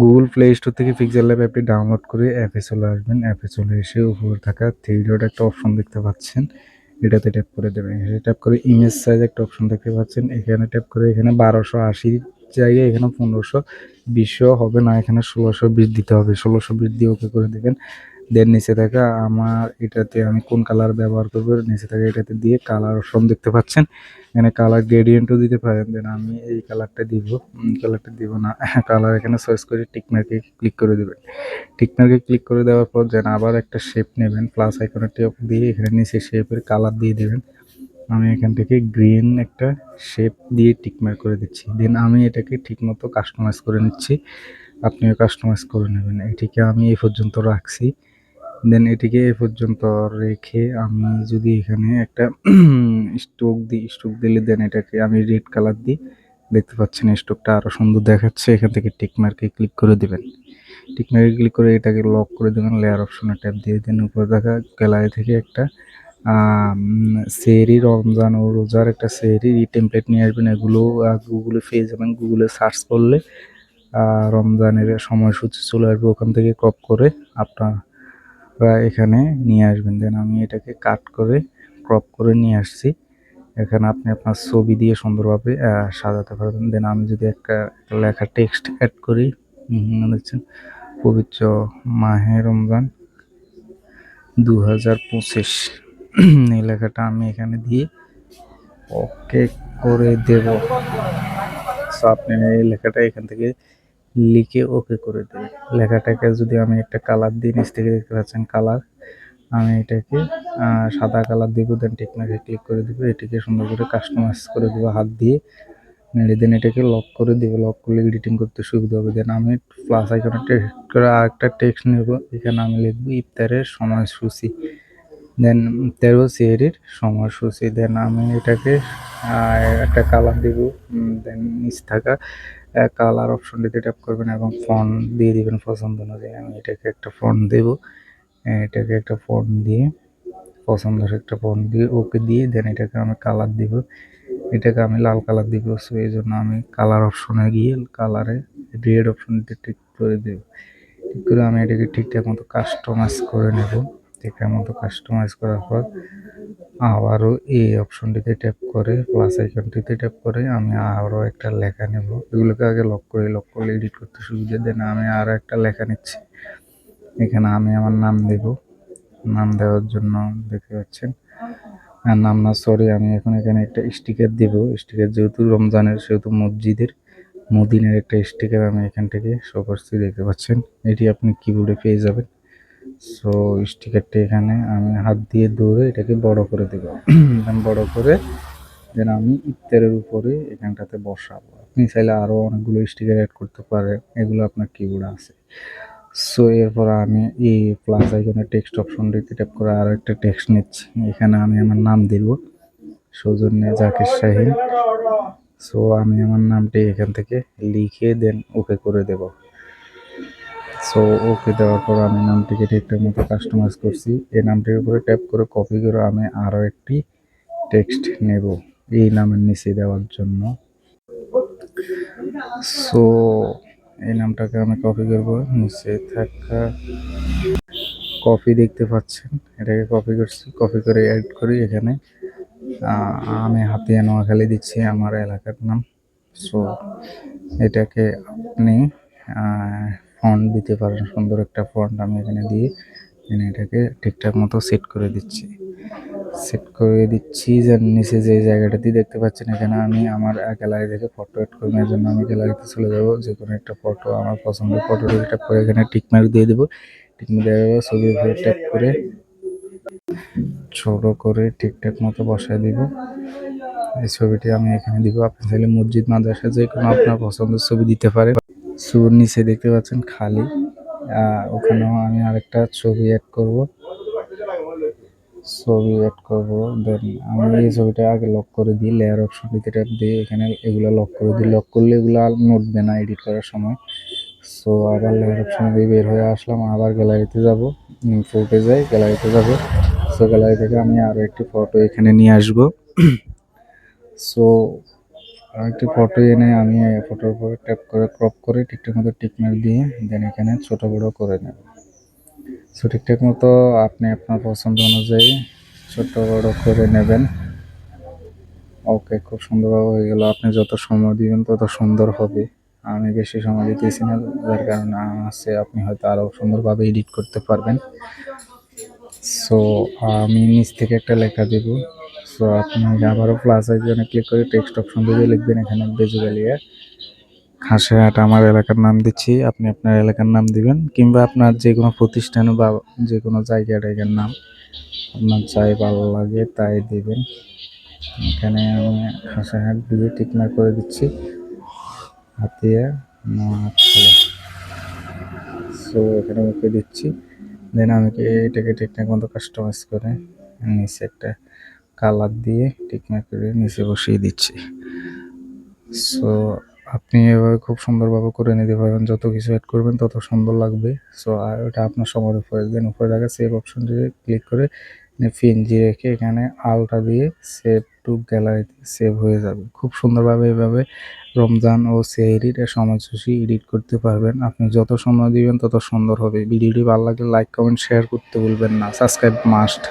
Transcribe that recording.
Google Play Store থেকে pixel lab অ্যাপটি download করে অ্যাপে চলে আসবেন। অ্যাপে চলে এসে উপরে থাকা থ্রি ডট একটা অপশন দেখতে পাচ্ছেন। এটাতে ট্যাপ করে দেবেন। এখানে ট্যাপ করে ইমেজ সাইজ একটা অপশন দেখতে পাচ্ছেন। এখানে ট্যাপ করে এখানে বারোশো আশি জায়গায় এখানে পনেরোশো, বিশও হবে না, এখানে ষোলোশো বিশ দিতে হবে। ষোলোশো বিশ দিয়ে ওকে করে দেবেন। দেন নিচে থাকা আমার এটাতে আমি কোন কালার ব্যবহার করব? নিচে থাকা এটাতে দিয়ে কালার অপশন দেখতে পাচ্ছেন। এখানে কালার গ্রেডিয়েন্টও দিতে পারেন। দেন আমি এই কালারটা দিব। কালারটা দিব না। কালার এখানে চয়েস করে টিকমার্কে ক্লিক করে দেবেন। টিকমার্কে ক্লিক করে দেওয়ার পর যেন আবার একটা শেপ নেবেন। প্লাস আইকনের টেপ দিয়ে এখানে নিচে শেপের কালার দিয়ে দেবেন। আমি এখান থেকে গ্রিন একটা শেপ দিয়ে টিকমার্ক করে দিচ্ছি। দেন আমি এটাকে ঠিকমতো কাস্টমাইজ করে নিচ্ছি। আপনিও কাস্টমাইজ করে নেবেন। এটিকে আমি এই পর্যন্ত রাখছি। দেন এটিকে এ পর্যন্ত রেখে আমি যদি এখানে একটা স্টোক দিই স্টোক দিলে দেন এটাকে আমি রেড কালার দিই। দেখতে পাচ্ছেন স্টোকটা আরও সুন্দর দেখাচ্ছে। এখান থেকে টিক মার্কে ক্লিক করে দিবেন। টিক মার্কে ক্লিক করে এটাকে লক করে দেবেন। লেয়ার অপশনে ট্যাপ দিয়ে। দেন উপরে দেখা গ্যালারি থেকে একটা সেরি রমজান ও রোজার একটা সেরি টেমপ্লেট নিয়ে আসবেন এগুলো গুগলে পেয়ে যাবেন গুগলে সার্চ করলে রমজানের সময়সূচি চলে আসবে ওখান থেকে ক্রপ করে আপনার এখানে নিয়ে আসবেন। দেন আমি এটাকে কাট করে ক্রপ করে নিয়ে আসছি। এখানে আপনি আপনার ছবি দিয়ে সুন্দরভাবে সাজাতে পারবেন। দেন আমি যদি একটা লেখা টেক্সট অ্যাড করি হুম, দেখছেন পবিত্র মাহে রমজান দু হাজার পঁচিশ। এই লেখাটা আমি এখানে দিয়ে ওকে করে দেব। আপনি এই লেখাটা এখান থেকে লিখে ওকে করে দেবেন লেখাটাকে যদি আমি একটা কালার দিই নিচ থেকে দেখতে পাচ্ছেন কালার আমি এটাকে সাদা কালার দিব দেন টেকনাকে ক্লিক করে দিব, এটাকে সুন্দর করে কাস্টমাইজ করে দিব হাত দিয়ে। নেড়ে দেন এটাকে লক করে দিব। লক করলে এডিটিং করতে সুবিধা হবে। দেন আমি প্লাস টেক্সট করে আরেকটা টেক্সট নেব। এখানে আমি লিখব, ইফতারের সময়সূচি। দেন তেরো সিএরির সময়সূচি। দেন আমি এটাকে একটা কালার দিব। দেন নিচ থাকা কালার অপশনটিতে ট্যাপ করবেন এবং ফোন দিয়ে দিবেন পছন্দ অনুযায়ী। আমি এটাকে একটা ফোন দেব। এটাকে একটা ফোন দিয়ে, পছন্দের একটা ফোন দিয়ে, ওকে দিয়ে দেন এটাকে আমি কালার দিব। এটাকে আমি লাল কালার দিব। সো এই জন্য আমি কালার অপশনে গিয়ে কালারে রেড অপশনটি ঠিক করে দেব। ঠিক করে আমি এটাকে ঠিকঠাক মতো কাস্টমাইজ করে নেব। ঠিকঠাক মতো কাস্টমাইজ করার পর আবারও এই অপশনটিতে ট্যাপ করে প্লাস আইকনটিতে ট্যাপ করে আমি আরও একটা লেখা নেব। এগুলোকে আগে লক করে লক করলে এডিট করতে সুবিধা দেন আমি আরও একটা লেখা নিচ্ছি। এখানে আমি আমার নাম দেব। নাম দেওয়ার জন্য দেখতে পাচ্ছেন। আর নাম না সরি আমি এখন এখানে একটা স্টিকার দেব। স্টিকার যেহেতু রমজানের, সেহেতু মসজিদের, মদিনের একটা স্টিকার আমি এখান থেকে শো করছি, দেখতে পাচ্ছেন। এটি আপনি কিবোর্ডে পেয়ে যাবেন। সো স্টিকারটি এখানে আমি হাত দিয়ে দৌড়ে এটাকে বড় করে দেব। বড় করে দেন আমি ইফতারের উপরে এখানটাতে বসাবো। আপনি চাইলে আরও অনেকগুলো স্টিকার অ্যাড করতে পারেন এগুলো আপনার কিবোর্ডে আছে। সো এরপর আমি এই প্লাস আইকনের টেক্সট অপশন অপশনটিতে ট্যাপ করে আরও একটা টেক্সট নিচ্ছি। এখানে আমি আমার নাম দিব, সৌজন্যে জাকির শাহিন। সো আমি আমার নামটি এখান থেকে লিখে দেন ওকে করে দেব। সো ওকে দেওয়ার পর আমি নামটিকে ঠিকঠাক মতো কাস্টমাইজ করছি। এই নামটির উপরে ট্যাপ করে কপি করে আমি আরও একটি টেক্সট নেব এই নামের নিচে দেওয়ার জন্য। সো এই নামটাকে আমি কপি করব। নিচে থাকা কপি দেখতে পাচ্ছেন। এটাকে কপি করছি। কপি করে অ্যাড করি এখানে। আমি হাতিয়া নোয়াখালী দিচ্ছি আমার এলাকার নাম। সো এটাকে আপনি ফন্ট দিতে পারেন, সুন্দর একটা ফন্ট আমি এখানে দিয়ে এখানে এটাকে ঠিকঠাক মতো সেট করে দিচ্ছি। সেট করে দিচ্ছি যে নিচে যে জায়গাটাতে দেখতে পাচ্ছেন এখানে আমি আমার গ্যালারি থেকে ফটো এড করব, এর জন্য আমি গ্যালারিতে চলে যাব, যে কোনো একটা ফটো আমার পছন্দের ফটোটা ট্যাপ করে এখানে টিকমার্ক দিয়ে দেবো। টিকমার্ক দেওয়ার পর ছবির উপরে ট্যাপ করে ছোট করে ঠিকঠাক মতো বসায় দিব। এই ছবিটি আমি এখানে দিব, আপনি চাইলে মসজিদ, মাদ্রাসা, যে কোনো আপনার পছন্দের ছবি দিতে পারেন। সুর নিচে দেখতে পাচ্ছেন খালি। ওখানেও আমি আরেকটা ছবি অ্যাড করব। ছবি অ্যাড করব। দেন আমি এই ছবিটা আগে লক করে দিই লেয়ার অপশনটিতে ট্যাপ দিয়ে এখানে এগুলো লক করে দিই। লক করলে এগুলো আর নড়বে না এডিট করার সময়। সো আবার লেয়ার অপশন দিয়ে বের হয়ে আসলাম। আবার গ্যালারিতে যাব। ফোটে যাই গ্যালারিতে যাব। সো গ্যালারি থেকে আমি আরও একটি ফটো এখানে নিয়ে আসব। সো একটি ফটো এনে আমি ফটোর উপরে ট্যাপ করে ক্রপ করে ঠিকঠাক মতো টিকমার্ক দিয়ে দেন এখানে ছোট বড় করে নেব। সো ঠিকঠাক মতো আপনি আপনার পছন্দ অনুযায়ী ছোট বড় করে নেবেন। ওকে খুব সুন্দরভাবে হয়ে গেল। আপনি যত সময় দিবেন তত সুন্দর হবে। আমি বেশি সময় দিতেছি না, যার কারণে আছে, আপনি হয়তো আরও সুন্দরভাবে এডিট করতে পারবেন। সো আমি নিচ থেকে একটা লেখা দেব। সো আপনি আবারও প্লাস আইকনে ক্লিক করে টেক্সট অপশন দিয়ে লিখবেন এখানে বেজুগালিয়া খাসেহাট আমার এলাকার নাম দিচ্ছি, আপনি আপনার এলাকার নাম দিবেন, কিংবা আপনার যে কোনো প্রতিষ্ঠান বা যে কোনো জায়গা টাইগার নাম আপনার যাই ভালো লাগে তাই দিবেন। এখানে আমি খাসাহাট দিয়ে টিকমার করে দিচ্ছি। হাতিয়া নোয়াখালী সো এখানে ওকে দিচ্ছি। দেন আমি এটাকে ঠিকঠাক মতো কাস্টমাইজ করে নিচে একটা কালার দিয়ে টিকমার করে নিচে বসিয়ে দিচ্ছি। সো আপনি এভাবে খুব সুন্দরভাবে করে নিতে পারবেন যত কিছু অ্যাড করবেন তত সুন্দর লাগবে। সো আর ওটা আপনার সময়ের উপরে দেন উপরে দেখা সেভ অপশনটি ক্লিক করে পিএনজি রেখে এখানে আলটা দিয়ে সেভ টু গ্যালারিতে সেভ হয়ে যাবে। খুব সুন্দরভাবে এভাবে রমজান ও সেহরির সময়সূচি এডিট করতে পারবেন। আপনি যত সময় দিবেন তত সুন্দর হবে। ভিডিওটি ভালো লাগলে লাইক কমেন্ট শেয়ার করতে ভুলবেন না। Subscribe must